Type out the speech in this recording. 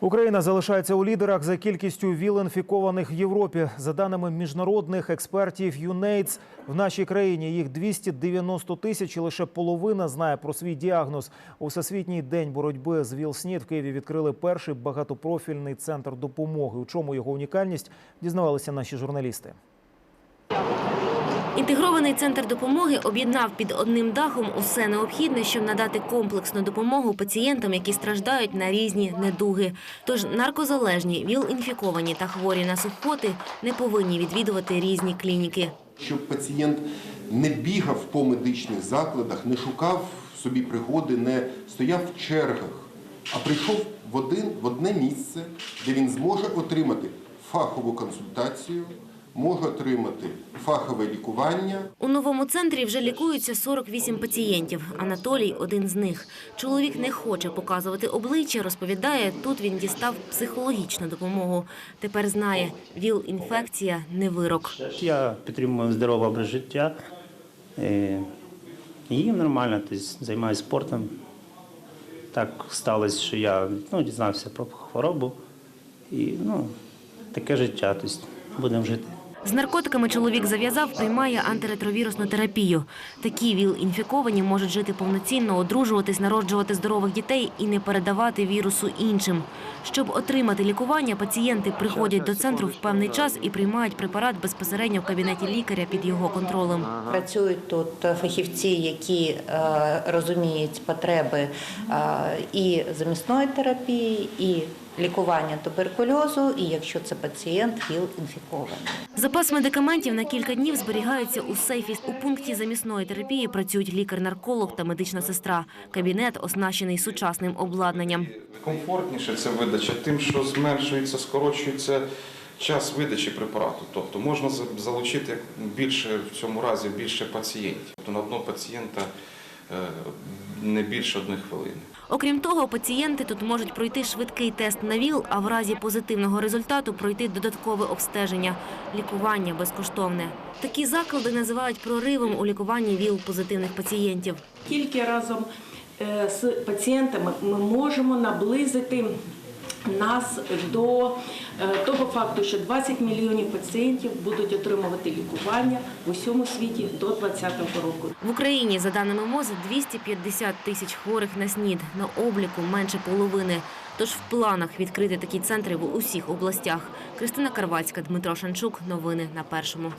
Україна залишається у лідерах за кількістю ВІЛ-інфікованих в Європі. За даними міжнародних експертів UNAIDS, в нашій країні їх 290 тисяч і лише половина знає про свій діагноз. У Всесвітній день боротьби з ВІЛ-СНІД в Києві відкрили перший багатопрофільний центр допомоги. У чому його унікальність, дізнавалися наші журналісти. Інтегрований центр допомоги об'єднав під одним дахом усе необхідне, щоб надати комплексну допомогу пацієнтам, які страждають на різні недуги. Тож наркозалежні, ВІЛ-інфіковані та хворі на сухоти не повинні відвідувати різні клініки. щоб пацієнт не бігав по медичних закладах, не шукав собі пригоди, не стояв в чергах, а прийшов в одне місце, де він зможе отримати фахову консультацію, може отримати фахове лікування. У новому центрі вже лікуються 48 пацієнтів. Анатолій – один з них. Чоловік не хоче показувати обличчя, розповідає, тут він дістав психологічну допомогу. Тепер знає, ВІЛ-інфекція – не вирок. Я підтримую здоровий образ життя. Е, Їм нормально, тобто займаюся спортом. Так сталося, що я ну, дізнався про хворобу. І ну, таке життя, тобто будемо жити. З наркотиками чоловік зав'язав, приймає антиретровірусну терапію. Такі ВІЛ-інфіковані можуть жити повноцінно, одружуватись, народжувати здорових дітей і не передавати вірусу іншим. Щоб отримати лікування, пацієнти приходять до центру в певний час і приймають препарат безпосередньо в кабінеті лікаря під його контролем. Працюють тут фахівці, які е, розуміють потреби е, і замісної терапії, і лікування туберкульозу, і якщо це пацієнт ВІЛ-інфікований. Запас медикаментів на кілька днів зберігається у сейфі. У пункті замісної терапії працюють лікар-нарколог та медична сестра. Кабінет оснащений сучасним обладнанням. Комфортніше це видача тим, що зменшується, скорочується час видачі препарату. Тобто можна залучити більше в цьому разі більше пацієнтів. Тобто на одного пацієнта не більше одної хвилини. Окрім того, пацієнти тут можуть пройти швидкий тест на ВІЛ, а в разі позитивного результату пройти додаткове обстеження. Лікування безкоштовне. Такі заклади називають проривом у лікуванні ВІЛ-позитивних пацієнтів. Тільки разом е, з пацієнтами ми можемо наблизити нас до е, того факту, що 20 мільйонів пацієнтів будуть отримувати лікування в усьому світі до 2020 року. В Україні, за даними МОЗ, 250 тисяч хворих на СНІД. На обліку менше половини. Тож в планах відкрити такі центри в усіх областях. Кристина Карвацька, Дмитро Шанчук. Новини на першому.